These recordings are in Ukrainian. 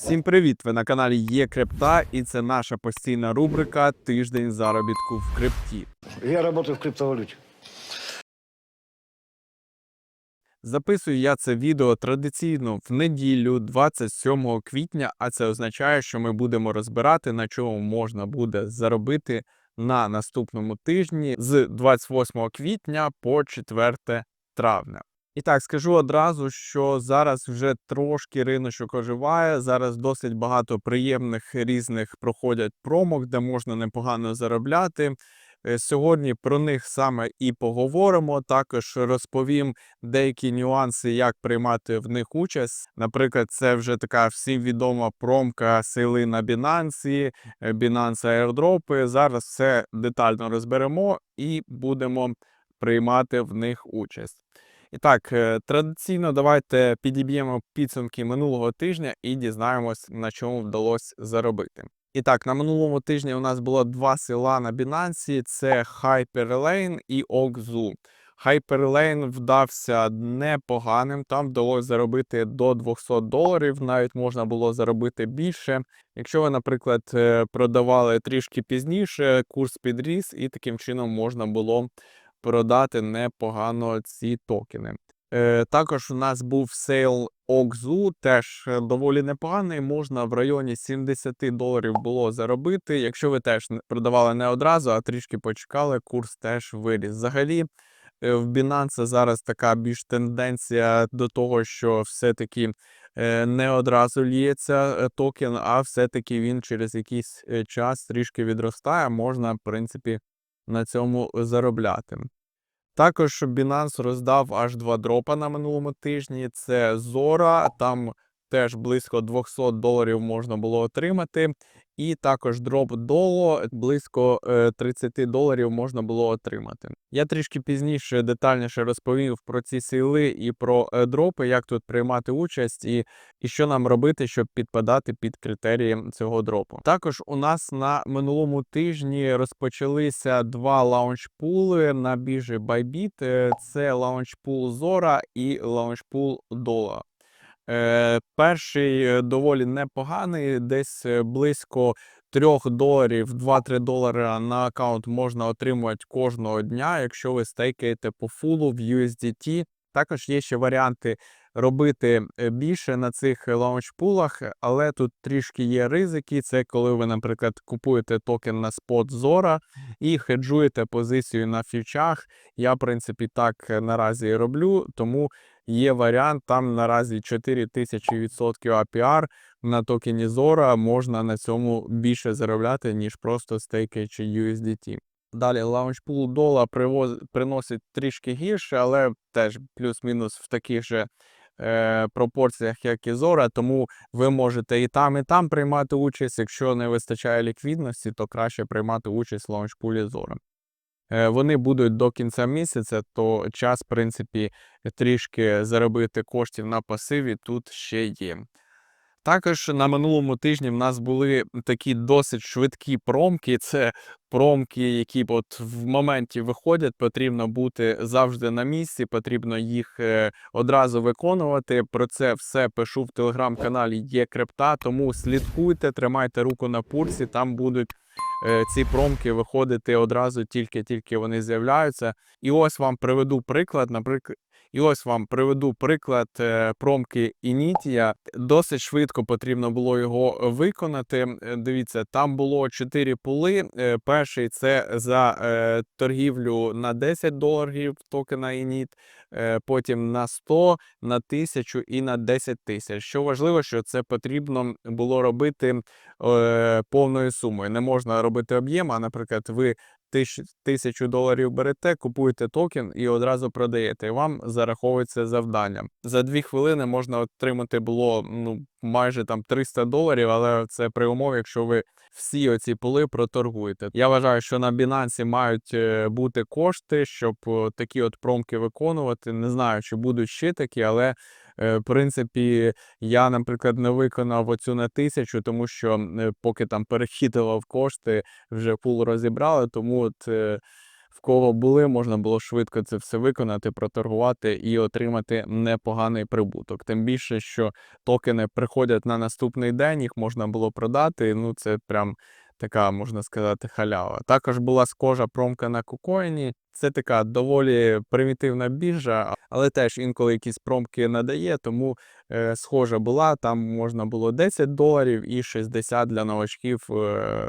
Всім привіт! Ви на каналі Є Крипта, і це наша постійна рубрика Тиждень заробітку в крипті. Я работаю в криптовалюте. Записую я це відео традиційно в неділю, 27 квітня, а це означає, що ми будемо розбирати, на чому можна буде заробити на наступному тижні з 28 квітня по 4 травня. І так, скажу одразу, що зараз вже трошки риночок оживає. Зараз досить багато приємних різних проходять промок, де можна непогано заробляти. Е, Сьогодні про них саме і поговоримо. Також розповім деякі нюанси, як приймати в них участь. Наприклад, це вже така всім відома промка сили на Binance, е, Binance Airdrop. Зараз все детально розберемо і будемо приймати в них участь. І так, е, традиційно давайте підіб'ємо підсумки минулого тижня і дізнаємось, на чому вдалося заробити. І так, на минулому тижні у нас було два села на Binance, це Hyperlane і Oxu. Hyperlane вдався непоганим, там вдалося заробити до 200 доларів, навіть можна було заробити більше. Якщо ви, наприклад, е, продавали трішки пізніше, курс підріс, і таким чином можна було продати непогано ці токени. Е, також у нас був сейл Окзу, теж е, доволі непоганий. Можна в районі 70 доларів було заробити. Якщо ви теж продавали не одразу, а трішки почекали, курс теж виріс. Взагалі, е, в Binance зараз така більш тенденція до того, що все-таки е, не одразу ліється токен, а все-таки він через якийсь час трішки відростає. Можна, в принципі, на цьому заробляти. Також Binance роздав аж два дропа на минулому тижні. Це Zora, там теж близько 200 доларів можна було отримати. І також дроп близько е, 30 доларів можна було отримати. Я трішки пізніше детальніше розповів про ці сили і про е, дропи, як тут приймати участь, і, і що нам робити, щоб підпадати під критерії цього дропу. Також у нас на минулому тижні розпочалися два лаунчпули на біржі Bybit. Е, Це лаунчпул Zora і лаунчпул Dola. Е, перший е, доволі непоганий, десь е, близько 3 доларів, 2-3 долари на аккаунт можна отримувати кожного дня, якщо ви стейкаєте по фулу в USDT. Також є ще варіанти робити більше на цих лаунчпулах, але тут трішки є ризики. Це коли ви, наприклад, купуєте токен на спот Zora і хеджуєте позицію на фьючах. Я, в принципі, так наразі і роблю, тому є варіант, там наразі 4000% APR на токені Zora, можна на цьому більше заробляти, ніж просто стейкаючи USDT. Далі лаунчпул дола приносить трішки гірше, але теж плюс-мінус в таких же е, пропорціях, як і Zora, тому ви можете і там, і там приймати участь. Якщо не вистачає ліквідності, то краще приймати участь в лаунчпулі Zora. Е, Вони будуть до кінця місяця, то час, в принципі, трішки заробити коштів на пасиві тут ще є. Також на минулому тижні в нас були такі досить швидкі промки. Це промки, які от в моменті виходять, потрібно бути завжди на місці, потрібно їх е, одразу виконувати. Про це все пишу в телеграм-каналі Є Крипта, тому слідкуйте, тримайте руку на пульсі, там будуть ці промки виходити одразу, тільки-тільки вони з'являються. І ось вам приведу приклад. Наприклад, і ось вам приведу приклад е, промки Ініття. Досить швидко потрібно було його виконати. Е, Дивіться, там було 4 пули. Е, Перший це за е, торгівлю на 10 доларів токена Ініт, е, потім на 100, на 1000 і на 10 тисяч. Що важливо, що це потрібно було робити е, повною сумою. Не можна робити об'єм, а, наприклад, ви тисячу доларів берете, купуєте токен і одразу продаєте. Вам зараховується завдання. За дві хвилини можна отримати було ну майже там 300 доларів, але це при умові, якщо ви всі оці поли проторгуєте. Я вважаю, що на Binance мають е, бути кошти, щоб такі от промки виконувати. Не знаю, чи будуть ще такі, але в принципі я, наприклад, не виконав оцю на тисячу, тому що е, поки там перехитував кошти, вже пул розібрали. Тому от е, в кого були, можна було швидко це все виконати, проторгувати і отримати непоганий прибуток. Тим більше, що токени приходять на наступний день, їх можна було продати. Ну, це прям така, можна сказати, халява. Також була схожа промка на кукоїні. Це така доволі примітивна біржа, але теж інколи якісь промки надає, тому е, схожа була. Там можна було 10 доларів і 60 для новачків е,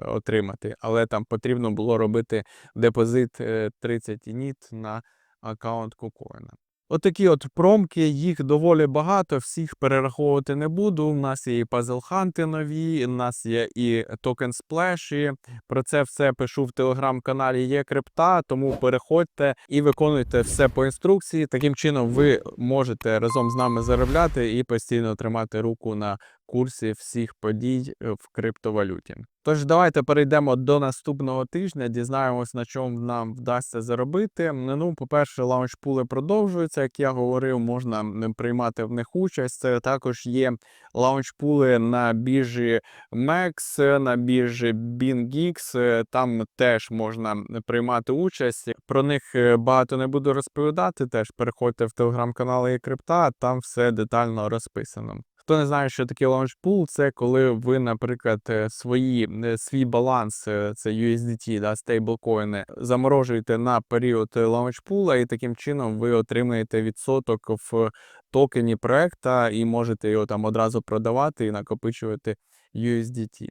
отримати. Але там потрібно було робити депозит е, 30 ініт на аккаунт кукоїна. Отакі от промки, їх доволі багато, всіх перераховувати не буду. У нас є і пазл-ханти нові, у нас є і токен сплеші. Про це все пишу в телеграм-каналі є крипта, тому переходьте і виконуйте все по інструкції. Таким чином, ви можете разом з нами заробляти і постійно тримати руку на курсі всіх подій е, в криптовалюті. Тож давайте перейдемо до наступного тижня, дізнаємось, на чому нам вдасться заробити. Ну, по-перше, лаунчпули продовжуються. Як я говорив, можна приймати в них участь. Це також є лаунчпули на біржі MEX, на біржі BingX. е, Там теж можна приймати участь. Про них е, багато не буду розповідати. Теж переходьте в телеграм-канал і крипта, там все детально розписано. Хто не знає, що таке лаунчпул, це коли ви, наприклад, е, свої, е, свій баланс, е, це USDT, да, стейблкоїни, заморожуєте на період лаунчпула, і таким чином ви отримаєте відсоток в токені проекта і можете його там одразу продавати і накопичувати USDT.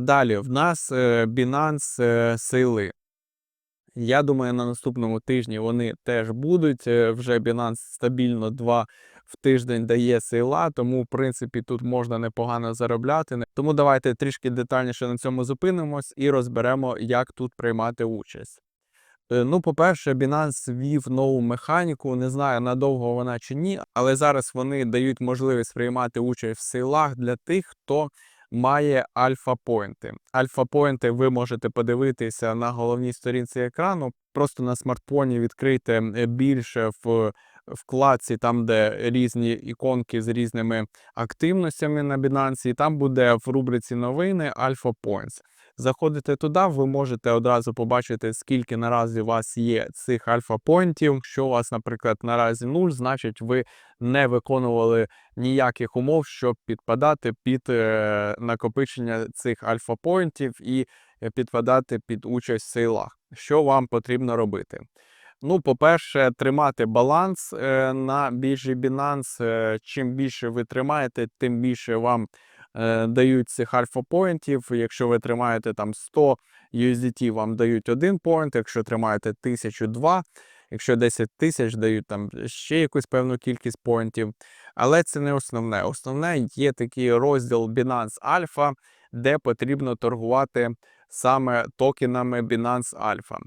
Далі в нас Binance сейли. Я думаю, на наступному тижні вони теж будуть. Вже Binance стабільно два в тиждень дає сейла, тому в принципі тут можна непогано заробляти. Тому давайте трішки детальніше на цьому зупинимось і розберемо, як тут приймати участь. Е, Ну, по-перше, Binance ввів нову механіку. Не знаю, надовго вона чи ні, але зараз вони дають можливість приймати участь в сейлах для тих, хто має альфа-поінти. Альфа-поінти ви можете подивитися на головній сторінці екрану. Просто на смартфоні відкрийте е, більше в вкладці, там, де різні іконки з різними активностями на Binance, і там буде в рубриці новини Alpha Points. Заходите туди, ви можете одразу побачити, скільки наразі у вас є цих альфа-поінтів. Якщо у вас, наприклад, наразі 0, значить ви не виконували ніяких умов, щоб підпадати під е, накопичення цих альфа-поінтів і е, підпадати під участь в сейлах. Що вам потрібно робити? Ну, по-перше, тримати баланс е, на біржі Binance. Е, чим більше ви тримаєте, тим більше вам е, дають цих альфа-поінтів. Якщо ви тримаєте там 100 USDT, вам дають один поінт, якщо тримаєте 1000 – 2, якщо 10 тисяч дають там ще якусь певну кількість поінтів. Але це не основне. Основне є такий розділ Binance Alpha, де потрібно торгувати саме токенами Binance Alpha.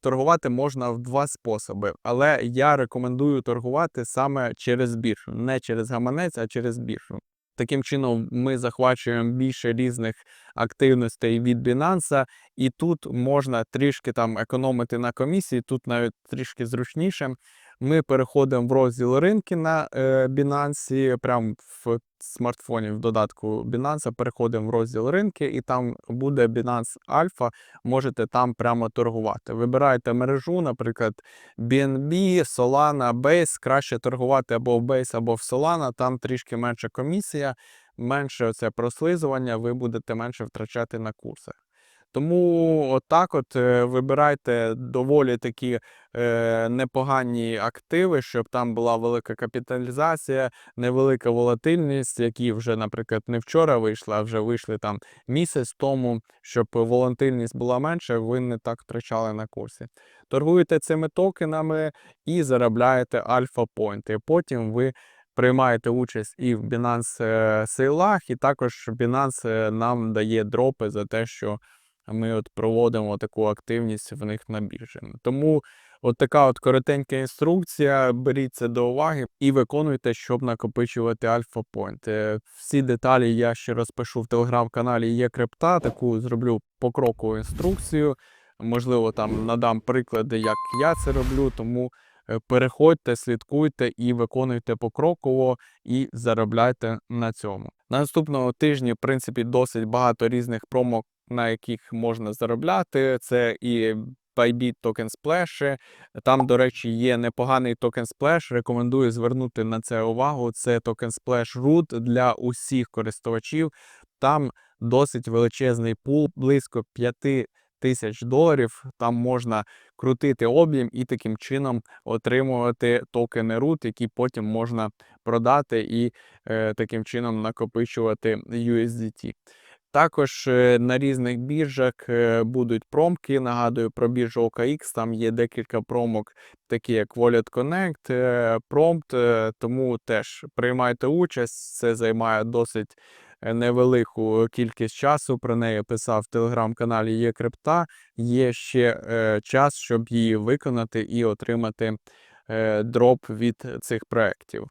Торгувати можна в два способи, але я рекомендую торгувати саме через біржу, не через гаманець, а через біржу. Таким чином, ми захвачуємо більше різних активностей від Binance, і тут можна трішки там економити на комісії, тут навіть трішки зручніше. Ми переходимо в розділ ринки на е, Binance, прямо в смартфоні в додатку Binance, переходимо в розділ ринки, і там буде Binance Alpha, можете там прямо торгувати. Вибираєте мережу, наприклад, BNB, Solana, Base. Краще торгувати або в Base, або в Solana, там трішки менша комісія, менше оце прослизування, ви будете менше втрачати на курсах. Тому отак от е, вибирайте доволі такі е, непогані активи, щоб там була велика капіталізація, невелика волатильність, які вже, наприклад, не вчора вийшли, а вже вийшли там місяць тому, щоб волатильність була менша, ви не так втрачали на курсі. Торгуєте цими токенами і заробляєте альфа-поінти. Потім ви приймаєте участь і в Binance е, сейлах, і також Binance е, нам дає дропи за те, що ми от проводимо таку активність в них на біржі. Тому от така от коротенька інструкція. Беріть це до уваги і виконуйте, щоб накопичувати альфа-пойнт. Е, Всі деталі я ще розпишу в телеграм-каналі є крипта. Таку зроблю покрокову інструкцію. Можливо, там надам приклади, як я це роблю. Тому е, переходьте, слідкуйте і виконуйте покроково і заробляйте на цьому. На наступному тижні, в принципі, досить багато різних промок, на яких можна заробляти. Це і Bybit Token Splash. Там, до речі, є непоганий токен Splash. Рекомендую звернути на це увагу. Це токен Splash Root для усіх користувачів. Там досить величезний пул, близько 5 тисяч доларів. Там можна крутити об'єм і таким чином отримувати токени root, які потім можна продати і е, таким чином накопичувати USDT. Також е, на різних біржах е, будуть промки. Нагадую про біржу OKX. Там є декілька промок, такі як Wallet Connect, е, Prompt. Тому теж приймайте участь. Це займає досить невелику кількість часу. Про неї писав в телеграм-каналі Є Крипта. Є ще час, щоб її виконати і отримати е, дроп від цих проєктів.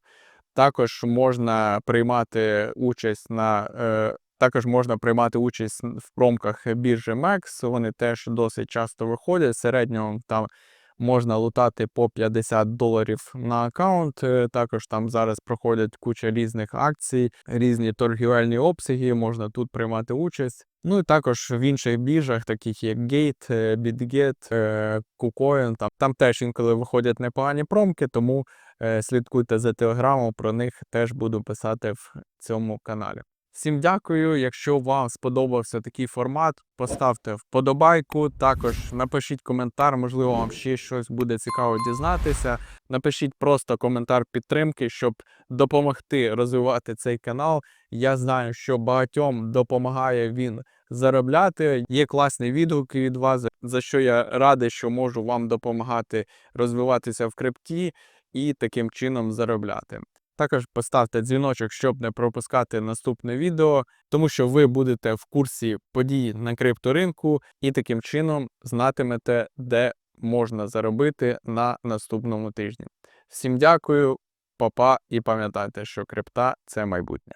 Також можна приймати участь на також можна приймати участь в промках біржі MEX. Вони теж досить часто виходять. В середньому там можна лутати по 50 доларів на аккаунт. Е, Також там зараз проходять куча різних акцій, різні торгівельні обсяги. Можна тут приймати участь. Ну і також в інших біржах, таких як Gate, е, BitGet, е, KuCoin, там, там теж інколи виходять непогані промки, тому слідкуйте за телеграмом, про них теж буду писати в цьому каналі. Всім дякую. Якщо вам сподобався такий формат, поставте вподобайку. Також напишіть коментар, можливо, вам ще щось буде цікаво дізнатися. Напишіть просто коментар підтримки, щоб допомогти розвивати цей канал. Я знаю, що багатьом допомагає він заробляти. Є класні відгуки від вас, за- що я радий, що можу вам допомагати розвиватися в крипті і таким чином заробляти. Також поставте дзвіночок, щоб не пропускати наступне відео, тому що ви будете в курсі подій на крипторинку і таким чином знатимете, де можна заробити на наступному тижні. Всім дякую, папа, і пам'ятайте, що крипта це майбутнє.